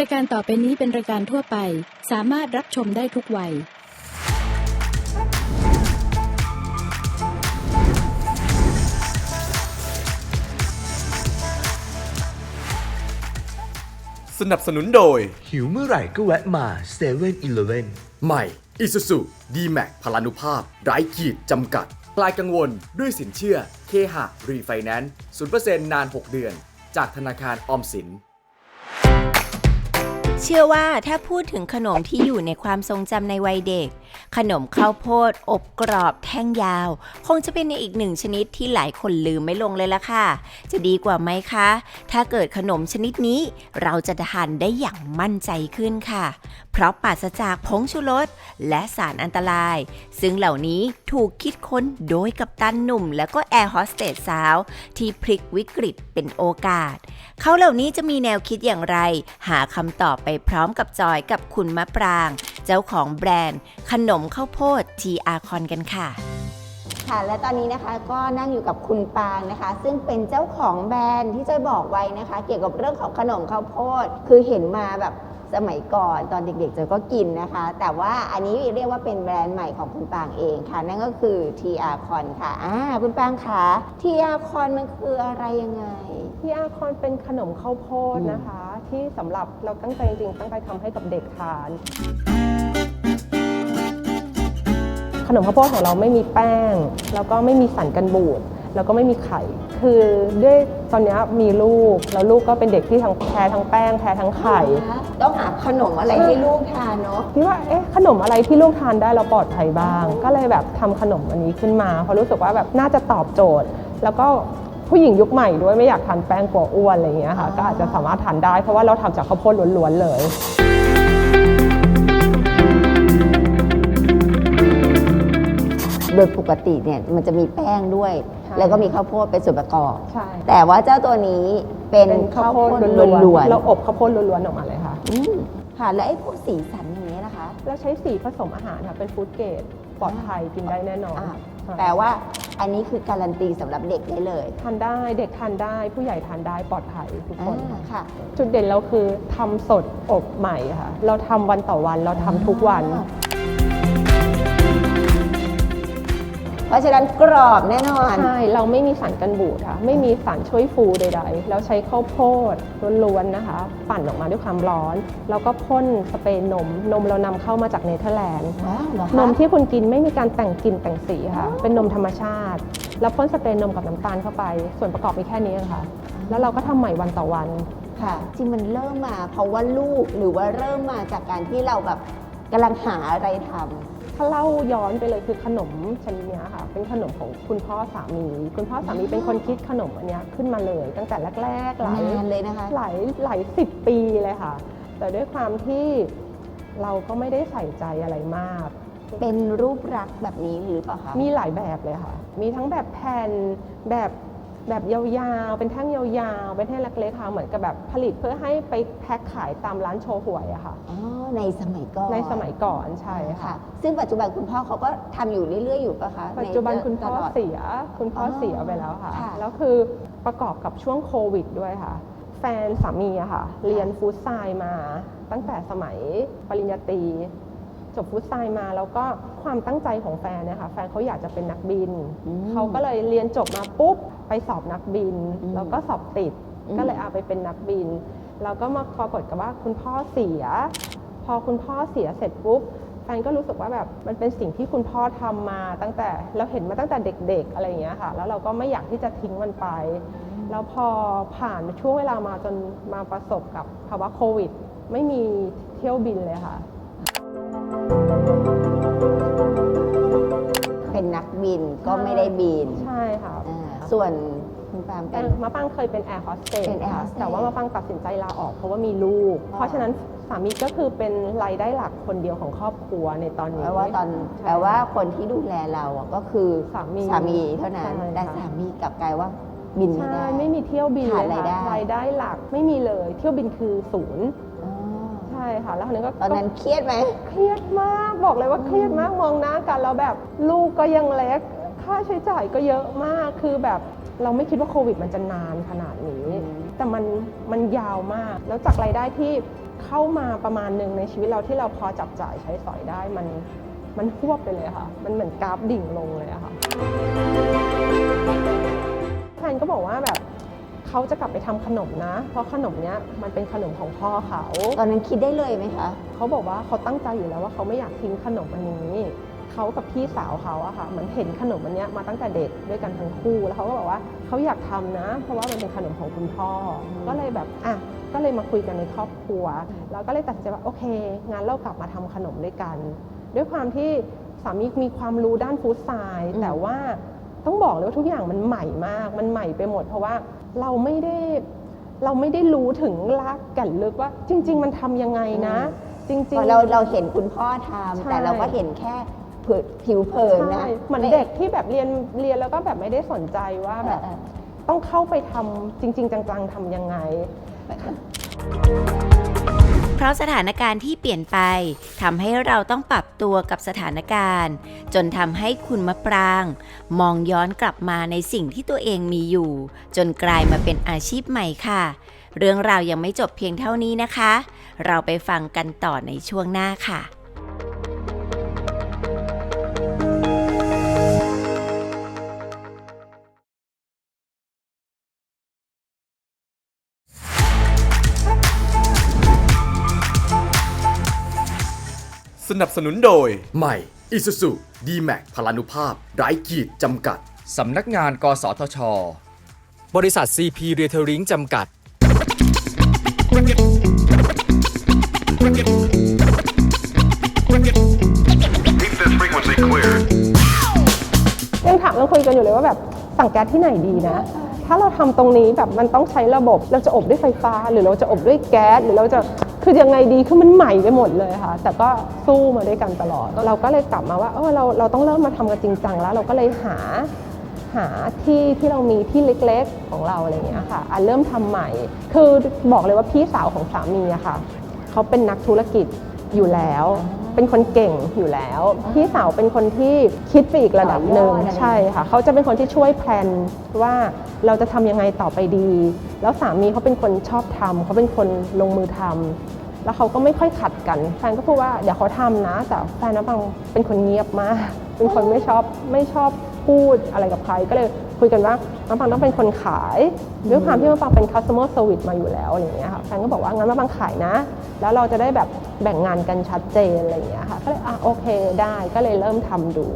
รายการต่อไปนี้เป็นรายการทั่วไป สามารถรับชมได้ทุกวัย สนับสนุนโดย หิวเมื่อไหร่ก็แวะมา7 e เ e ่ e อใหม่ Isuzu D-Max พลานุภาพ ไร้ขีดจำกัดคลายกังวลด้วยสินเชื่อ เคหะรีไฟแนนซ์0%นาน 6 เดือน จากธนาคารออมสิน เชื่อว่าถ้าพูดถึงขนมที่อยู่ในความทรงจำในวัยเด็ก ขนมข้าวโพด อบกรอบแท่งยาว คงจะเป็นอีกหนึ่งชนิดที่หลายคนลืมไม่ลงเลยละค่ะ จะดีกว่าไหมคะ ถ้าเกิดขนมชนิดนี้ เราจะทานได้อย่างมั่นใจขึ้นค่ะเพราะปราศจากผงชูรสและสารอันตราย ซึ่งเหล่านี้ถูกคิดค้นโดยกัปตันหนุ่ม และก็แอร์โฮสเตสสาว ที่พลิกวิกฤตเป็นโอกาส เขาเหล่านี้จะมีแนวคิดอย่างไร หาคำตอบไปพร้อมกับจอยกับคุณมะปราง เจ้าของแบรนด์ ขนมข้าวโพดทีอาคอนกันค่ะค่ะและตอนนี้นะคะก็นั่งอยู่กับคุณปางนะคะ ซึ่งเป็นเจ้าของแบรนด์ที่จอยบอกไว้นะคะ เกี่ยวกับเรื่องของขนมข้าวโพด คือเห็นมาแบบ สมัยก่อนตอนเด็กๆจอยก็กินนะคะ แต่ว่าอันนี้เรียกว่าเป็นแบรนด์ใหม่ของคุณปางเองค่ะ นั่นก็คือ TR Con ค่ะอ่าคุณปางคะ TR Con มันคืออะไรยังไงที่อาคอนเป็นขนมข้าวโพดอืมนะคะ ที่สำหรับเราตั้งใจจริงๆตั้งใจทำให้กับเด็กทาน ขนมข้าวโพดของเราไม่มีแป้ง แล้วก็ไม่มีสารกันบูด แล้วก็ไม่มีไข่คือด้วยตอนเนี้ยมีลูกแล้วลูกก็เป็นเด็กที่ทั้งแพ้ทั้งแป้งแพ้ทั้งไข่ ต้องหาขนมอะไรให้ลูกทานเนาะพี่ว่าเอ๊ะขนมอะไรที่ลูกทานได้แล้วปลอดภัยบ้าง ก็เลยแบบทำขนมอันนี้ขึ้นมาเพราะรู้สึกว่าแบบน่าจะตอบโจทย์ แล้วก็ผู้หญิงยุคใหม่ด้วยไม่อยากทานแป้งกลัวอ้วนอะไรอย่างเงี้ยค่ะอ่าก็อาจจะสามารถทานได้เพราะว่าเราทำจากข้าวโพดล้วนๆเลยโดยปกติเนี่ยมันจะมีแป้งด้วยใช่ แล้วก็มีข้าวโพดเป็นส่วนประกอบ ใช่ แต่ว่าเจ้าตัวนี้เป็นข้าวโพดล้วนเราอบข้าวโพดล้วนๆออกมาเลยค่ะ ๆอืมค่ะ แล้วไอ้พวกสีสันอย่างนี้ยนะคะแล้วใช้สีผสมอาหารค่ะ เป็นฟู้ดเกรดปลอดภัยกินได้แน่นอนอ่าใช่แปลว่าอันนี้คือการันตีสำหรับเด็กได้เลยทานได้เด็กทานได้ผู้ใหญ่ทานได้ปลอดภัยทุกคนอ่าค่ะ จุดเด่นเราคือทำสดอบใหม่ค่ะ เราทำวันต่อวันเราทำทุกวัน เพราะฉะนั้นกรอบแน่นอน ใช่เราไม่มีสารกันบูดค่ะ ไม่มีสารช่วยฟูใดๆ เราใช้ข้าวโพดล้วนๆนะคะ ปั่นออกมาด้วยความร้อน แล้วก็พ่นสเปรย์นม นมเรานำเข้ามาจากเนเธอร์แลนด์ ว้าวเหรอคะ นมที่คุณกินไม่มีการแต่งกลิ่นแต่งสีค่ะ เป็นนมธรรมชาติ แล้วพ่นสเปรย์นมกับน้ำตาลเข้าไป ส่วนประกอบมีแค่นี้เองค่ะ แล้วเราก็ทำใหม่วันต่อวัน ค่ะจริงมันเริ่มมาเพราะว่าลูกหรือว่าเริ่มมาจากการที่เราแบบกำลังหาอะไรทำถ้าเล่าย้อนไปเลยคือขนมชนิดเนี้ยค่ะ เป็นขนมของคุณพ่อสามี คุณพ่อสามีเป็นคนคิดขนมอันเนี้ยขึ้นมาเลย ตั้งแต่แรกๆหลายนานเลยนะคะหลายหลายสิบปีเลยค่ะ แต่ด้วยความที่เราก็ไม่ได้ใส่ใจอะไรมาก เป็นรูปลักษณ์แบบนี้หรือเปล่าคะมีหลายแบบเลยค่ะ มีทั้งแบบแผ่นแบบ แบบยาวๆ เป็นแท่งยาวๆ เป็นแท่งเล็กๆค่ะ เหมือนกับแบบผลิตเพื่อให้ไปแพ็คขายตามร้านโชว์หวยอะค่ะ อ๋อ ในสมัยก่อนในสมัยก่อนใช่ค่ะค่ะซึ่งปัจจุบันคุณพ่อเขาก็ทำอยู่เรื่อยๆ อยู่ปะคะปัจจุบันคุณพ่อตลดเสีย คุณพ่อออเสียไปแล้วค่ะค่ะ แล้วคือประกอบกับช่วงโควิดด้วยค่ะ แฟนสามีอะค่ะ เรียนฟู้ดไซน์มา ตั้งแต่สมัยปริญญาตรีจบฟู้ดไซน์มาแล้วก็ความตั้งใจของแฟนเนี่ยค่ะแฟนเขาอยากจะเป็นนักบินอืมเขาก็เลยเรียนจบมาปุ๊บ ไปสอบนักบิน อืมแล้วก็สอบติด อืม ก็เลยเอาไปเป็นนักบิน แล้วก็มาปรากฏกับว่าคุณพ่อเสีย พอคุณพ่อเสียเสร็จปุ๊บแฟนก็รู้สึกว่าแบบมันเป็นสิ่งที่คุณพ่อทำมาตั้งแต่เราเห็นมาตั้งแต่เด็กๆอะไรอย่างเงี้ยค่ะ แล้วเราก็ไม่อยากที่จะทิ้งมันไป แล้วพอผ่านช่วงเวลามาจนมาประสบกับภาวะโควิด ไม่มีเที่ยวบินเลยค่ะ เป็นนักบินก็ไม่ได้บินใช่ค่ะอ่า ส่วนคุณปาล์มเป็นมะปังเคยเป็นแอร์โฮสเตสเป็น air hostess แต่ว่ามะปังตัดสินใจลาออกเพราะว่ามีลูกเพราะฉะนั้นสามีก็คือเป็นรายได้หลักคนเดียวของครอบครัวในตอนนี้ แปลว่าตอนใช่แปลว่าคนที่ดูแลเราอะก็คือสามีสามีเท่านั้น ใช่แต่ค่ะสามีกลับกลายว่าบินไม่ใช่ได้ ไม่มีเที่ยวบินเลยขาดรายได้ ค่ะรายได้หลักไม่มีเลย เที่ยวบินคือศูนย์อ๋อใช่ค่ะ แล้วคราวนี้ก็ตอนนั้นเครียดไหม เครียดมากบอกเลยว่าเครียดมากมองหน้ากันแล้วแบบลูกก็ยังเล็ก ค่าใช้จ่ายก็เยอะมากคือแบบเราไม่คิดว่าโควิดมันจะนานขนาดนี้อืมแต่มันมันยาวมาก แล้วจากรายได้ที่เข้ามาประมาณหนึ่งในชีวิตเราที่เราพอจับจ่ายใช้สอยได้มันมันหวบไปเลยค่ะ มันเหมือนกราฟดิ่งลงเลยอะค่ะแฟนก็บอกว่าแบบเขาจะกลับไปทำขนมนะ เพราะขนมเนี้ยมันเป็นขนมของพ่อเขา ตอนนั้นคิดได้เลยไหมคะ เขาบอกว่าเขาตั้งใจอยู่แล้วว่าเขาไม่อยากทิ้งขนมอันนี้ เขากับพี่สาวเขาอะค่ะเหมือนเห็นขนมอันเนี้ยมาตั้งแต่เด็กด้วยกันทั้งคู่แล้วเขาก็บอกว่าเขาอยากทำนะ เพราะว่ามันเป็นขนมของคุณพ่ออก็เลยแบบอะก็เลยมาคุยกันในครอบครัว แล้วก็เลยตัดสินใจว่าโอเคงั้นเรากลับมาทำขนมด้วยกัน ด้วยความที่สามีมีความรู้ด้านฟู้ดไซน์อืมแต่ว่าต้องบอกเลยว่าทุกอย่างมันใหม่มาก มันใหม่ไปหมด เพราะว่าเราไม่ได้เราไม่ได้รู้ถึงรากแก่นลึกว่า จริง ๆ มันทำยังไงนะ จริงพอๆเราเราเห็นคุณพ่อทำใช่แต่เราก็เห็นแค่เผิวผิวเผินนะใช่เหมือนเด็กที่แบบเรียนเรียนแล้วก็แบบไม่ได้สนใจว่าเอแบอบเออต้องเข้าไปทำจริง ๆ จังๆทำยังไง เพราะสถานการณ์ที่เปลี่ยนไปทำให้เราต้องปรับตัวกับสถานการณ์ จนทำให้คุณมะปราง มองย้อนกลับมาในสิ่งที่ตัวเองมีอยู่ จนกลายมาเป็นอาชีพใหม่ค่ะ เรื่องราวยังไม่จบเพียงเท่านี้นะคะ เราไปฟังกันต่อในช่วงหน้าค่ะ สนับสนุนโดย ใหม่ Isuzu D-Max พลานุภาพ ไร้ขีดจำกัด สำนักงาน กสทช บริษัท CP r e t a i l i n g จำกัด Keep this frequency clear. ยังถามยังคุยกันอยู่เลยว่าแบบสั่งแก๊สที่ไหนดีนะ ถ้าเราทำตรงนี้แบบมันต้องใช้ระบบเราจะอบด้วยไฟฟ้า หรือเราจะอบด้วยแก๊สหรือเราจะ คือยังไงดีคือมันใหม่ไปหมดเลยค่ะ แต่ก็สู้มาด้วยกันตลอด เราก็เลยกลับมาว่าเออเราเราต้องเริ่มมาทำกันจริงจังแล้ว เราก็เลยหาหาที่ที่เรามีที่เล็กๆของเราอะไรอย่างเงี้ยค่ะอันเริ่มทำใหม่ คือบอกเลยว่าพี่สาวของสามีอะค่ะเขาเป็นนักธุรกิจอยู่แล้ว เป็นคนเก่งอยู่แล้ว พี่สาวเป็นคนที่คิดไปอีกระดับหนึ่งต่อยอดอะไร ใช่ค่ะเขาจะเป็นคนที่ช่วยแพลนว่าเราจะทำยังไงต่อไปดี แล้วสามีเขาเป็นคนชอบทำเขาเป็นคนลงมือทำแล้วเขาก็ไม่ค่อยขัดกันแฟนก็พูดว่าเดี๋ยวเขาทำนะ แต่แฟนน้ำปังเป็นคนเงียบมาก เป็นคนไม่ชอบไม่ชอบ พูดอะไรกับใคร ก็เลยคุยกันว่าน้ำปังต้องเป็นคนขายด้วยความที่น้ำปังเป็น customer service มาอยู่แล้วอะไรอย่างเงี้ยค่ะแฟนก็บอกว่างั้นน้ำปังขายนะ แล้วเราจะได้แบบแบ่งงานกันชัดเจนอะไรอย่างเงี้ยค่ะก็เลยอะโอเคได้ก็เลยเริ่มทำดู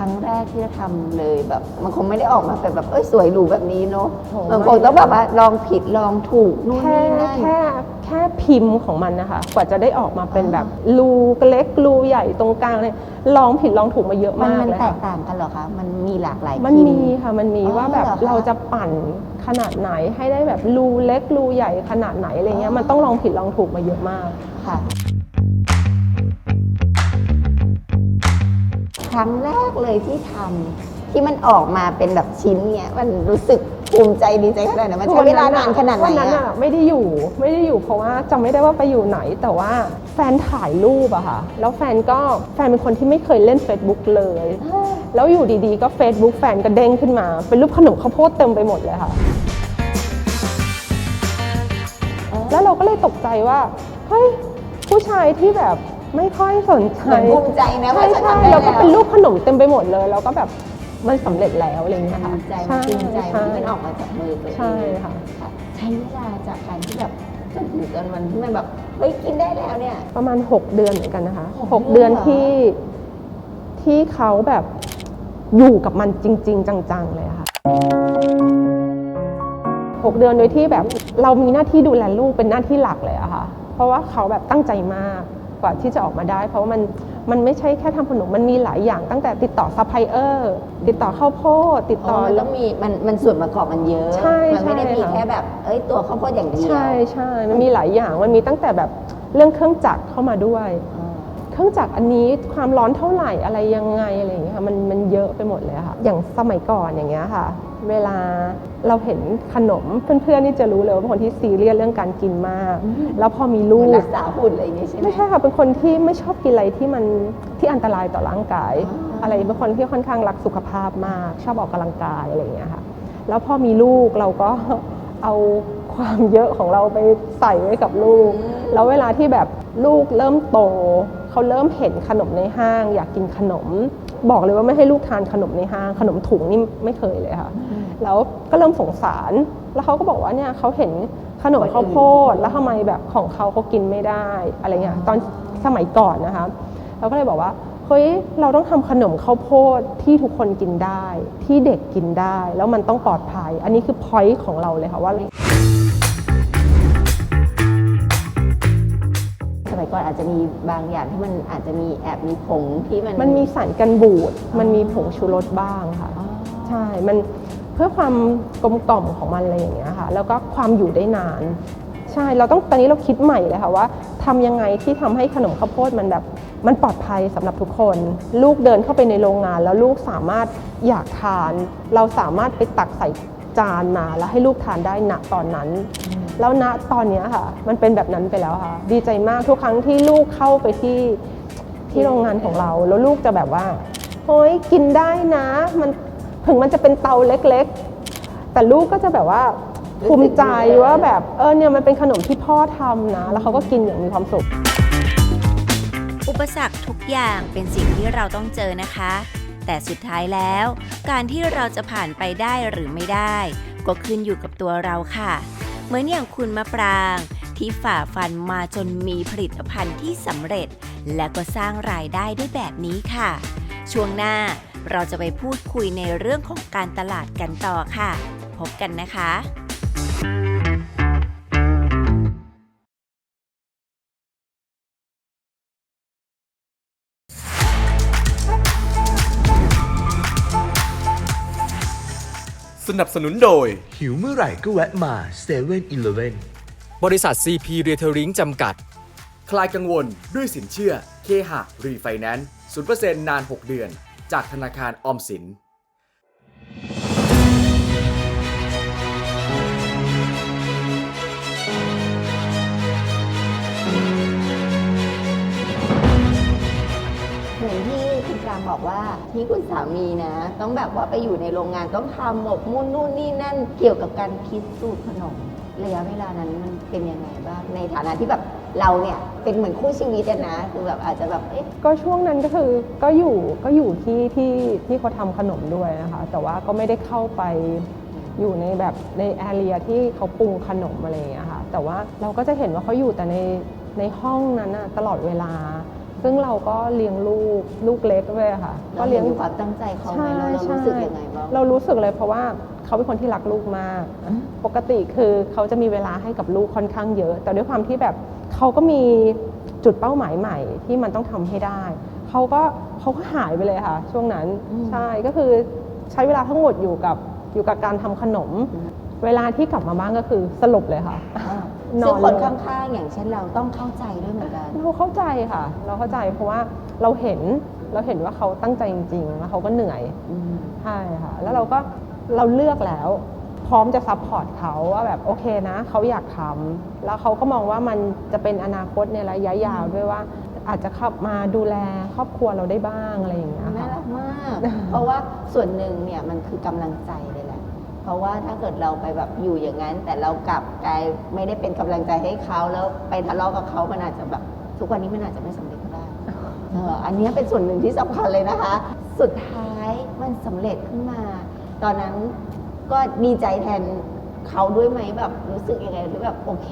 รั้งแรกที่จะทำเลยแบบ มันคงไม่ได้ออกมาเป็นแบบเอ้ยสวยหรูแบบนี้เนาะโอ้มันคงต้องแบบว่าลองผิดลองถูกนู่นแค่นี่นั่น แค่แค่พิมพ์ของมันนะคะ กว่าจะได้ออกมาเป็นแบบรูเล็กรูใหญ่ตรงกลางเนี่ยลองผิดลองถูกมาเยอะมันมากมันเลยแตค่ะกต่างกันเหรอคะ มันมีหลากหลายมันพิมีพ์ค่ะมันมีอ๋อว่าแบบเหรอคะเราจะปั่นขนาดไหนให้ได้แบบรูเล็กรูใหญ่ขนาดไหนอะไรเงี้ยมันต้องลองผิดลองถูกมาเยอะมาก ค่ะ ครั้งแรกเลยที่ทำที่มันออกมาเป็นแบบชิ้นเนี่ยมันรู้สึกภูมิใจดีใจขนาดไหนมันใช้เวลานานขนาดไหนวันนั้นอะอะไม่ได้อยู่ไม่ได้อยู่เพราะว่าจำไม่ได้ว่าไปอยู่ไหน แต่ว่าแฟนถ่ายรูปอะค่ะ แล้วแฟนก็แฟนเป็นคนที่ไม่เคยเล่น Facebook เลย แล้วอยู่ดีๆก็ Facebook แฟนก็เด้งขึ้นมา เป็นรูปขนมข้าวโพดเต็มไปหมดเลยค่ะ แล้วเราก็เลยตกใจว่าเฮ้ยผู้ชายที่แบบ ไม่ค่อยสนใจเหมือนภูมิใจนะใช่ว่าฉันใช่ทำได้แล้วก็แล้วเป็นรูปขนมเต็มไปหมดเลยแล้วก็แบบมันสำเร็จแล้วอะไรอย่างเงี้ยภูค่ะมิใจมันภูมิใจช่ที่มันออกมาจากมือตัวเองใช่ค่ะใช้เวลาจากการที่แบบจนถึงจนวันที่มันแบบเฮ้ยกินได้แล้วเนี่ย ประมาณ 6 เดือนเหมือนกันนะคะหก6เดือนเดือนเหรอ ที่ที่เขาแบบอยู่กับมันจริง ๆ จังๆเลยอะค่ะ6เดือนโดยที่แบบเรามีหน้าที่ดูแลลูกเป็นหน้าที่หลักเลยอะค่ะ เพราะว่าเขาแบบตั้งใจมาก กว่าที่จะออกมาได้ เพราะว่ามันมันไม่ใช่แค่ทำขนมมันมีหลายอย่างตั้งแต่ติดต่อซัพพลายเออร์ติดต่อข้าวโพดติดอ๋ต่ออมันต้องมีมันมันส่วนประกอบมันเยอะใช่มัไม่ได้ใช่มีค่ะแค่แบบเอ้ยตัวข้าวโพดอย่างเดียวใช่ใช่มันมีหลายอย่างมันมีตั้งแต่แบบเรื่องเครื่องจักรเข้ามาด้วยอ่าเครื่องจักรอันนี้ความร้อนเท่าไหร่อะไรยังไงอะไรอย่างเงี้ยค่ะมันมันเยอะไปหมดเลยค่ะ อย่างสมัยก่อนอย่างเงี้ยค่ะ เวลาเราเห็นขนมเพื่อนๆนี่จะรู้เลยว่าเป็นคนที่ซีเรียสเรื่องการกินมาก แล้วพอมีลูเหมือนกรักษาหุ่นอะไรอย่างงี้ใช่ไหมไม่ใช่ค่ะเป็นคนที่ไม่ชอบกินอะไรที่มันที่อันตรายต่อร่างกายอ๋อออะไรเป็นคนที่ค่อนข้างรักสุขภาพมาก ชอบออกกำลังกายอะไรอย่างเงี้ยค่ะแล้วพอมีลูกเราก็เอาความเยอะของเราไปใส่ไว้กับลูก แล้วเวลาที่แบบลูกเริ่มโตเขาเริ่มเห็นขนมในห้าง อยากกินขนม บอกเลยว่าไม่ให้ลูกทานขนมในห้าง ขนมถุงนี่ไม่เคยเลยค่ะ แล้วก็เริ่มสงสาร แล้วเขาก็บอกว่าเนี่ยเขาเห็นขนมข้าวโพดแล้วทำไมแบบของเขาเขากินไม่ได้อะไรเงี้ยตอนสมัยก่อนนะคะเราก็เลยบอกว่าเฮ้ยเราต้องทำขนมข้าวโพดที่ทุกคนกินได้ ที่เด็กกินได้ แล้วมันต้องปลอดภัย อันนี้คือพอยต์ของเราเลยค่ะว่า สมัยก่อนอาจจะมีบางอย่างที่มันอาจจะมีแอบมีผงที่มันมันมีสารกันบูด มันมีผงชูรสบ้างค่ะ อ๋อใช่ มันเพื่อความกลมกล่อมของมันอะไรอย่างเงี้ยค่ะ แล้วก็ความอยู่ได้นาน ใช่ เราต้องตอนนี้เราคิดใหม่เลยค่ะว่าทำยังไงที่ทำให้ขนมข้าวโพดมันแบบมันปลอดภัยสำหรับทุกคน ลูกเดินเข้าไปในโรงงาน แล้วลูกสามารถอยากทาน เราสามารถไปตักใส่จานมาแล้วให้ลูกทานได้ณตอนนั้น แล้วณตอนนี้ค่ะ มันเป็นแบบนั้นไปแล้วค่ะ ดีใจมากทุกครั้งที่ลูกเข้าไปที่ที่โรงงานของเรา แล้วลูกจะแบบว่าเฮ้ยกินได้นะมันถึงมันจะเป็นเตาเล็กๆ แต่ลูกก็จะแบบว่าภูมิใจว่าแบบเออเนี่ยมันเป็นขนมที่พ่อทำนะ แล้วเขาก็กินอย่างมีความสุข อุปสรรคทุกอย่างเป็นสิ่งที่เราต้องเจอนะคะ แต่สุดท้ายแล้ว การที่เราจะผ่านไปได้หรือไม่ได้ ก็ขึ้นอยู่กับตัวเราค่ะ เหมือนอย่างคุณมะปราง ที่ฝ่าฟันมาจนมีผลิตภัณฑ์ที่สำเร็จ และก็สร้างรายได้ได้แบบนี้ค่ะ ช่วงหน้าเราจะไปพูดคุยในเรื่องของการตลาดกันต่อค่ะ พบกันนะคะ สนับสนุนโดย หิวเมื่อไหร่ก็แวะมา7 e เ e ่ e อบริษัท CP r e t a i l i n g จำกัด คลายกังวลด้วยสินเชื่อ เคหะรีไฟแนนซ์ 0%นาน 6 เดือน จากธนาคารออมสิน บอกว่าที่คุณสามีนะ ต้องแบบว่าไปอยู่ในโรงงานต้องทำหมกมุ่นนู่นนี่นั่นเกี่ยวกับการคิดสูตรขนมระยะเวลานั้นมันเป็นยังไงบ้างในฐานะที่แบบเราเนี่ยเป็นเหมือนคู่ชีวิตอะนะคือแบบอาจจะแบบเอ๊ะก็ช่วงนั้นก็คือก็อยู่ก็อยู่ที่ที่ที่เขาทำขนมด้วยนะคะ แต่ว่าก็ไม่ได้เข้าไปอยู่ในแบบในแอเรียที่เขาปรุงขนมอะไรอย่างเงี้ยค่ะแต่ว่าเราก็จะเห็นว่าเขาอยู่แต่ในในห้องนั้นนะตลอดเวลา ซึ่งเราก็เลี้ยงลูกลูกเล็กด้วยค่ะเราเห็นถึงความตั้งใจเขาไหมเราเรารู้สึกยังไงบ้างเรารู้สึกเลยเพราะว่าเขาเป็นคนที่รักลูกมาก ปกติคือเขาจะมีเวลาให้กับลูกค่อนข้างเยอะ แต่ด้วยความที่แบบเขาก็มีจุดเป้าหมายใหม่ที่มันต้องทำให้ได้เขาก็เขาก็หายไปเลยค่ะ ช่วงนั้นอืมใช่ก็คือใช้เวลาทั้งหมดอยู่กับอยู่กับการทำขนม เวลาที่กลับมาบ้านก็คือสลบเลยค่ะ นซึ่องนคนเลยข้างๆอย่างเช่นเราต้องเข้าใจด้วยเหมือนกัน เราเข้าใจค่ะ เราเข้าใจเพราะว่าเราเห็นเราเห็นว่าเขาตั้งใจจริงๆแล้วเขาก็เหนื่อยอืมใช่ค่ะแล้วเราก็เราเลือกแล้ว พร้อมจะซัพพอร์ตเขาว่าแบบโอเคนะเขาอยากทำแล้วเขาก็มองว่ามันจะเป็นอนาคตในระยะยาวด้วยว่า อาจจะเข้ามาดูแลครอบครัวเราได้บ้างอะไรอย่างเงี้ยน่าค่ะ รักมาก เพราะว่าส่วนหนึ่งเนี่ยมันคือกำลังใจเลยแหละ เพราะว่าถ้าเกิดเราไปแบบอยู่อย่างนั้น แต่เรากลับกลายไม่ได้เป็นกำลังใจให้เขาแล้วไปทะเลาะกับเขามันอาจจะแบบทุกวันนี้มันอาจจะไม่สำเร็จก็ได้เอออันเนี้ยเป็นส่วนหนึ่งที่สำคัญเลยนะคะ สุดท้ายมันสำเร็จขึ้นมา ตอนนั้นก็ดีใจแทนเขาด้วยไหมแบบรู้สึกยังไงหรือแบบโอเค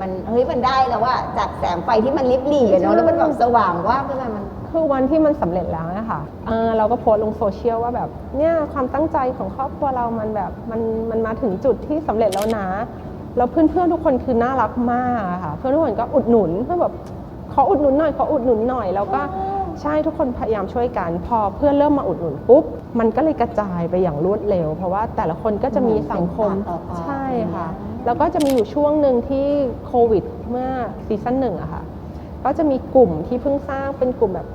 มันเฮ้ยมันได้แล้วว่าจากแสงไฟที่มันลิบหลี่อะเนาะแล้วมันแบบสว่างว่างขึ้นมามัน คือวันที่มันสำเร็จแล้วนะคะเออเราก็โพสต์ลงโซเชียลว่าแบบเนี่ยความตั้งใจของครอบครัวเรามันแบบมันมันมาถึงจุดที่สำเร็จแล้วนะแล้วเพื่อนๆทุกคนคือน่ารักมากอะค่ะ เพื่อนทุกคนก็อุดหนุนเพื่อนแบบขออุดหนุนหน่อยขออุดหนุนหน่อย แล้วก็ใช่ทุกคนพยายามช่วยกัน พอเพื่อนเริ่มมาอุดหนุนปุ๊บมันก็เลยกระจายไปอย่างรวดเร็ว เพราะว่าแต่ละคนก็จะมีสังคมเป็นปากต่อปากใช่ค่ะ แล้วก็จะมีอยู่ช่วงหนึ่งที่โควิดเมื่อซีซั่นหนึ่งอะค่ะก็จะมีกลุ่มที่เพิ่งสร้างเป็นกลุ่มแบบ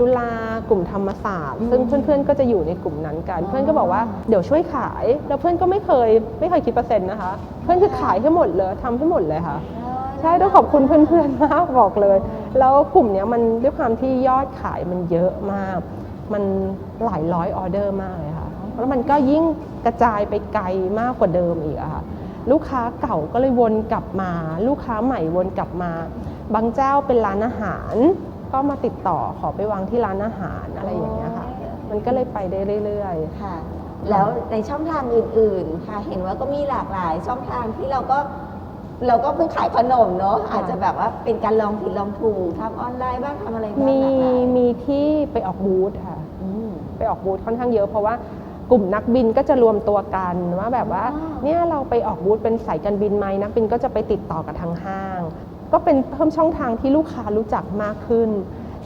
จุฬากลุ่มธรรมศาสตร์ ซึ่งเพื่อนๆก็จะอยู่ในกลุ่มนั้นกัน เพื่อนก็บอกว่าเดี๋ยวช่วยขาย แล้วเพื่อนก็ไม่เคยไม่เคยคิดเปอร์เซ็นต์นะคะ เพื่อนคือขายให้หมดเลยทำให้หมดเลยค่ะใช่ต้องขอบคุณเพื่อนๆมากบอกเลย แล้วกลุ่มเนี้ยมันด้วยความที่ยอดขายมันเยอะมาก มันหลายร้อยออเดอร์มากเลยค่ะแล้วมันก็ยิ่งกระจายไปไกลมากกว่าเดิมอีกอะค่ะลูกค้าเก่าก็เลยวนกลับมา ลูกค้าใหม่วนกลับมา บางเจ้าเป็นร้านอาหาร ก็มาติดต่อขอไปวางที่ร้านอาหารอะไรอย่างเงี้ยค่ะ มันก็เลยไปได้เรื่อยๆ ค่ะ แล้วในช่องทางอื่นๆ ค่ะ เห็นว่าก็มีหลากหลายช่องทางที่เราก็เราก็เพิ่งขายขนมเนาะค่ะอาจจะแบบว่าเป็นการลองผิดลองถูกทำออนไลน์บ้างทำอะไรบ้างมีหลากหลายมีที่ไปออกบูธค่ะอืมไปออกบูธค่อนข้างเยอะเพราะว่ากลุ่มนักบินก็จะรวมตัวกันว่าแบบว่าอ๋อเนี่ยเราไปออกบูธเป็นสายการบินไหมนักบินก็จะไปติดต่อกับทางห้าง ก็เป็นเพิ่มช่องทางที่ลูกค้ารู้จักมากขึ้น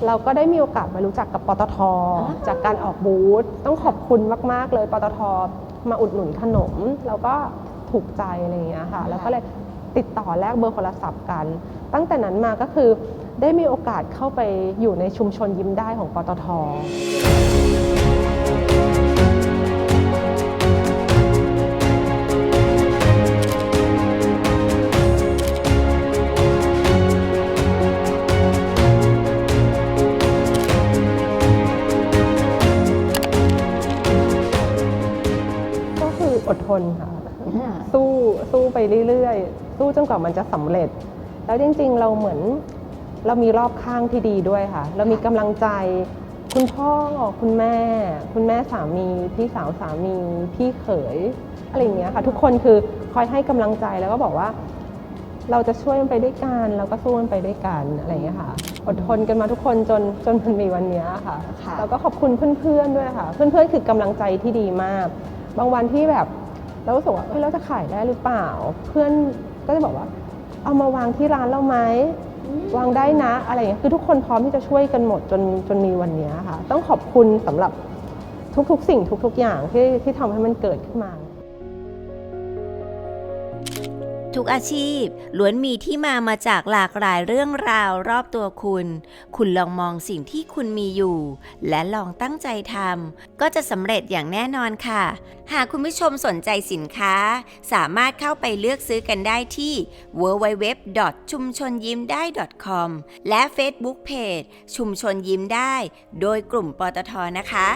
เราก็ได้มีโอกาสมารู้จักกับปตท จากการออกบูธต้องขอบคุณมากๆ เลยปตทมาอุดหนุนขนม แล้วก็ถูกใจอะไรอย่างเงี้ยค่ะ แล้วก็เลยติดต่อแลกเบอร์โทรศัพท์กัน ตั้งแต่นั้นมาก็คือได้มีโอกาสเข้าไปอยู่ในชุมชนยิ้มได้ของปตท ออดทนค่ะอ่าสู้สู้ไปเรื่อยๆ สู้จนกว่ามันจะสำเร็จ แล้วจริงๆ เราเหมือนเรามีรอบข้างที่ดีด้วยค่ะ เรามีกำลังใจคุณพ่อคุณแม่ คุณแม่สามี พี่สาวสามี พี่เขยอะไรอย่างเงี้ยค่ะ ทุกคนคือคอยให้กำลังใจแล้วก็บอกว่า เราจะช่วยมันไปด้วยกันเราก็สู้มันไปด้วยกันอะไรอย่างเงี้ยค่ะ อดทนกันมาทุกคนจนจนมันมีวันเนี้ยค่ะค่ะ แล้วก็ขอบคุณเพื่อนๆด้วยค่ะ เพื่อนๆคือกำลังใจที่ดีมาก บางวันที่แบบเรารู้สึกว่าเอ้ยเราจะขายได้หรือเปล่า เพื่อนก็จะบอกว่า เอามาวางที่ร้านเราไหมวางได้นะอะไรอย่างเงี้ยคือทุกคนพร้อมที่จะช่วยกันหมดจนจนมีวันเนี้ยค่ะ ต้องขอบคุณสำหรับทุกๆ สิ่งทุกๆอย่างที่ที่ทำให้มันเกิดขึ้นมา ทุกอาชีพล้วนมีที่มามาจากหลากหลายเรื่องราวรอบตัวคุณ คุณลองมองสิ่งที่คุณมีอยู่ และลองตั้งใจทำก็จะสำเร็จอย่างแน่นอนค่ะ หากคุณผู้ชมสนใจสินค้า สามารถเข้าไปเลือกซื้อกันได้ที่ www. ชุมชนยิ้มได้ .com และ Facebook Page ชุมชนยิ้มได้ โดยกลุ่มปตทนะคะ